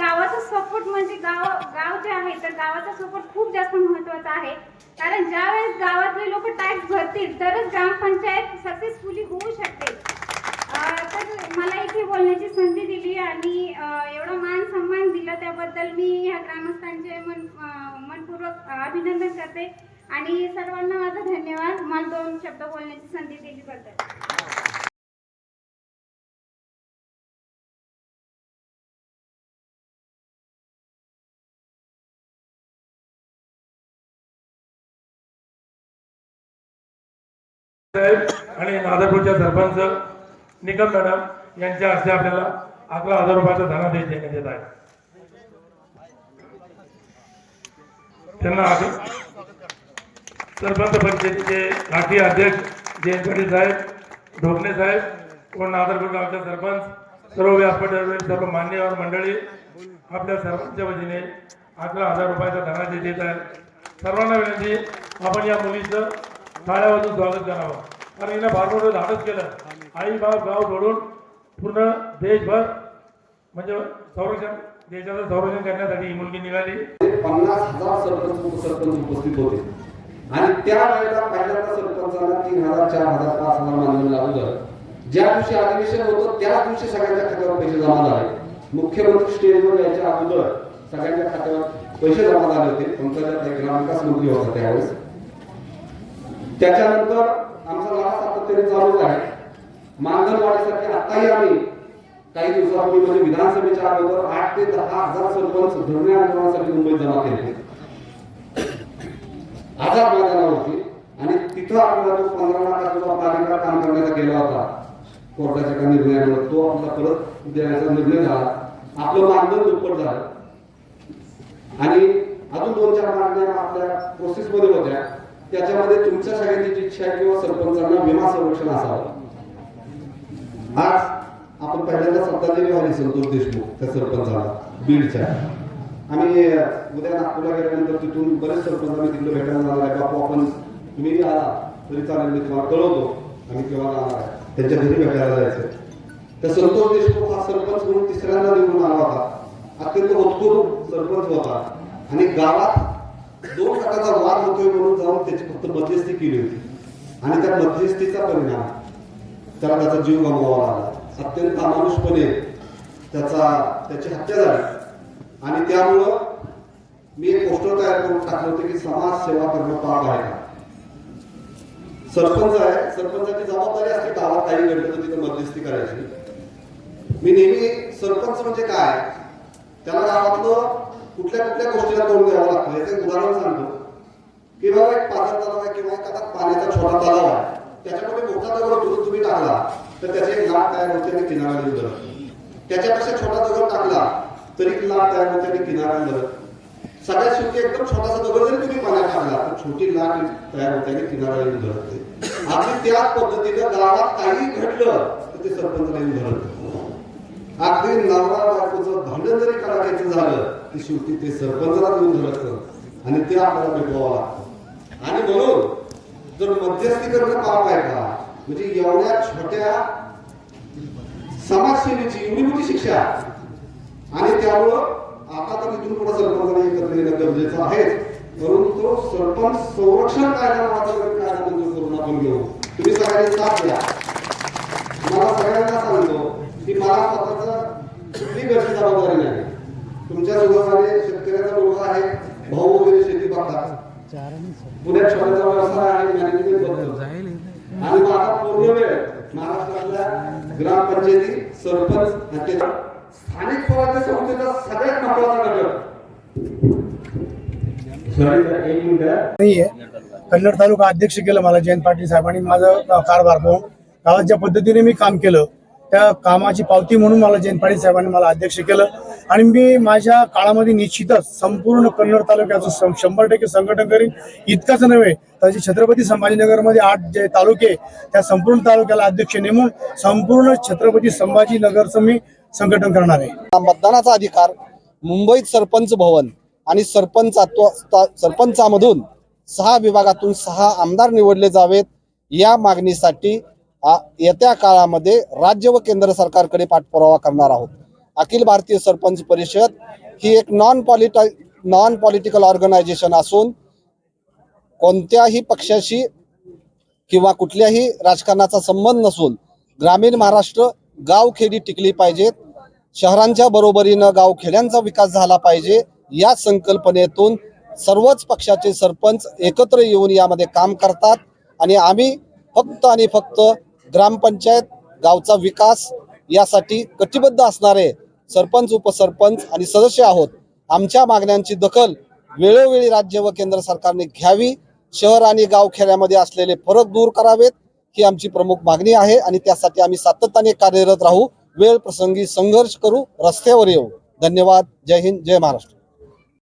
गावाचा सपोर्ट म्हणजे गाव गाव जे आहे तर गावाचा सपोर्ट खूप जास्त महत्त्वाचा आहे. कारण ज्यावेळेस गावातले लोक टॅक्स भरतील तरच ग्रामपंचायत सक्सेसफुली होऊ शकते. तर मला इथे बोलण्याची संधी दिली आणि एवढा मान सन्मान दिला त्याबद्दल मी ह्या ग्रामस्थांचे मन मनपूर्वक अभिनंदन करते. आणि सर्वांना माझा धन्यवाद. मला दोन शब्द बोलण्याची संधी दिली. साहेब आणि नादरपूरच्या सरपंच निकम मॅडम यांच्या हस्ते आपल्याला अकरा हजार रुपयाचा धनादेश देण्यात येत आहे. त्यांना आधी सरपंच पंचायतीचे राष्ट्रीय अध्यक्ष जयंत पाटील साहेब ढोकणे साहेब व नादरपूर गावच्या सरपंच सर्व व्यासपीठावरील सर्व मान्यवर मंडळी आपल्या सर्वांच्या वतीने अकरा हजार रुपयाचा धनादेश देत आहेत सर्वांना विनंती आपण या मुलीचं टाळ्यावाजून स्वागत करावं. कारण हिला फार मोठं धाडस केलं. आई बाप गाव घडून पूर्ण देशभर म्हणजे संरक्षण देशाचं संरक्षण करण्यासाठी ही मुलगी निघाली. पन्नास हजार सरपंच उपसरपंच उपस्थित होते. आणि त्या वेळेला पहिल्यांदा सरपंचाला तीन हजार चार हजार पाच हजार मानधन लागू झालं. ज्या दिवशी अधिवेशन होतं त्या दिवशी सगळ्यांच्या खात्यावर पैसे जमा झाले. मुख्यमंत्री स्टेजवर यायच्या अगोदर सगळ्यांच्या खात्यावर पैसे जमा झाले होते. पंकजा ग्रामविकास मंत्री होता त्यावेळेस. त्याच्यानंतर आमचा लढा सातत्याने चालूच आहे मानधन वाढीसाठी आताही आम्ही काही दिवसापूर्वी म्हणजे विधानसभेच्या अगोदर आठ ते दहा हजार सरपंच धरणे आंदोलनासाठी मुंबईत जमा केले आझाद मैदानावरती आणि तिथं आपल्याला जो पंधरा लाखाचा पालिका काम करण्याचा गेला होता. कोर्टाच्या एका निर्णयामुळे तो आपला परत देण्याचा निर्णय झाला. आपलं मानधन दुप्पट झालं. आणि अजून दोन चार मागण्या आपल्या प्रोसेसमध्ये होत्या. त्याच्यामध्ये तुमच्या सगळ्यांची इच्छा किंवा सरपंचांना विमा संरक्षण असावं. आज आपण पहिल्यांदा श्रद्धांजली झाली संतोष देशमुख त्या सरपंचाला बीडच्या. आम्ही उद्या नागपूरला गेल्यानंतर तिथून बरेच सरपंच आम्ही तिकडे भेटायला जाणार आहे. बापू आपण तुम्ही आला तरी चालेल मी तुम्हाला कळवतो. आम्ही केव्हा जाणार आहे? त्यांच्या घरी भेटायला जायचं. तर संतोष देशमुख हा सरपंच म्हणून तिसऱ्यांदा निवडून आला होता. अत्यंत उत्कृष्ट सरपंच होता. आणि गावात दोन गटाचा वाद होतोय म्हणून जाऊन त्याची फक्त मध्यस्थी केली होती. आणि त्या मध्यस्थीचा परिणाम त्याला त्याचा जीव गमवावा लागला. अत्यंत अमानुषपणे त्याचा त्याची हत्या झाली. आणि त्यामुळं मी एक पोस्टर तयार करून टाकलं होतं की समाज सेवा करणं पाप आहे का सरपंच आहे सरपंचाची जबाबदारी असते गावात काही घडलं तर तिथं मध्यस्थी करायची. मी नेहमी सरपंच म्हणजे काय? त्याला गावातलं कुठल्या कुठल्या गोष्टीला तोंड द्यावं लागतं? याचं एक उदाहरण सांगतो. की बाबा एक पाझर तलाव आहे किंवा एखादा पाण्याचा छोटा तलाव आहे. त्याच्यामध्ये मोठा दगड तुम्ही तुम्ही टाकला तर त्याचे एक लाट तयार होते आणि किनारा उधळत त्याच्यापेक्षा छोटा दगड टाकला तरी एक लाट तयार होते आणि किनारा उधळत सगळ्यात शेवटी एकदम छोटासा दगड जरी तुम्ही पाण्यात टाकला तर छोटी लाट तयार होते आणि किनारा उधळते अगदी त्याच पद्धतीने गावात काही घडलं तर ते सरपंचाला धरत अगदी नवरा बायकोचं भांडण जरी करायचं झालं की शेवटी ते सरपंचाला येऊन धरत आणि ते आपल्याला भेटवावं लागतं. आणि म्हणून जर मध्यस्थी करणं पाप आहे का म्हणजे एवढ्या छोट्या समाजसेवेची एवढी मोठी शिक्षा. आणि त्यामुळं आता तर इथून पुढे सरपंचाने एकत्र येणं गरजेचं आहेच परंतु सरपंच संरक्षण कायदा नावाचा कायदा मंजूर करून आपण घेऊ. तुम्ही सगळ्यांनी साथ द्या. मला सगळ्यांना सांगतो की मला स्वतःचा कुठली गरज जबाबदारी नाही. तुमच्या शेतकऱ्याचा मुलगा आहे. भाऊ वगैरे शेती बघतात. पुण्यात व्यवसाय आहे मॅनेजमेंट बघतो आणि माझा पूर्ण वेळ महाराष्ट्रातल्या ग्रामपंचायती सरपंच स्थानिक स्वराज्य संस्थेचा सगळ्यात महत्त्वाचा घटक. नाहीये. कन्नड तालुका अध्यक्ष केलं मला जयंत पाटील साहेबांनी माझं कारभार पाहून गावात ज्या पद्धतीने मी काम केलं. त्या कामाची पावती म्हणून मला जयंत पाटील साहेबांनी मला अध्यक्ष केलं. आणि मी माझ्या काळामध्ये निश्चितच संपूर्ण कन्नड तालुक्याचं शं- शंभर टक्के संघटन करीन. इतकंच नव्हे तर जे छत्रपती संभाजीनगरमध्ये आठ जे तालुके त्या संपूर्ण तालुक्याला अध्यक्ष नेमून संपूर्ण छत्रपती संभाजीनगरचं मी संघटन करणार आहे. मतदानाचा अधिकार मुंबईत सरपंच भवन आणि सरपंचात्व सरपंचामधून सहा विभागातून सहा आमदार निवडले जावेत. या मागणीसाठी येत्या काळामध्ये राज्य व केंद्र सरकारकडे पाठपुरावा करणार आहोत. अखिल भारतीय सरपंच परिषद ही एक नॉन पॉलिटा नॉन पॉलिटिकल ऑर्गनायझेशन असून कोणत्याही पक्षाशी किंवा कुठल्याही राजकारणाचा संबंध नसून ग्रामीण महाराष्ट्र गावखेडी टिकली पाहिजेत शहरांच्या बरोबरीनं गावखेड्यांचा विकास झाला पाहिजे या संकल्पनेतून सर्वच पक्षाचे सरपंच एकत्र येऊन यामध्ये काम करतात आणि आम्ही फक्त आणि फक्त ग्रामपंचायत गावचा विकास यासाठी कटिबद्ध असणारे सरपंच उपसरपंच आणि सदस्य आहोत. आमच्या मागण्यांची दखल वेळोवेळी राज्य व केंद्र सरकारने घ्यावी शहर आणि गावखेड्यामध्ये असलेले फरक दूर करावेत ही आमची प्रमुख मागणी आहे आणि त्यासाठी आम्ही सातत्याने कार्यरत राहू. वेळ प्रसंगी संघर्ष करू रस्त्यावर येऊ. धन्यवाद. जय हिंद जय महाराष्ट्र.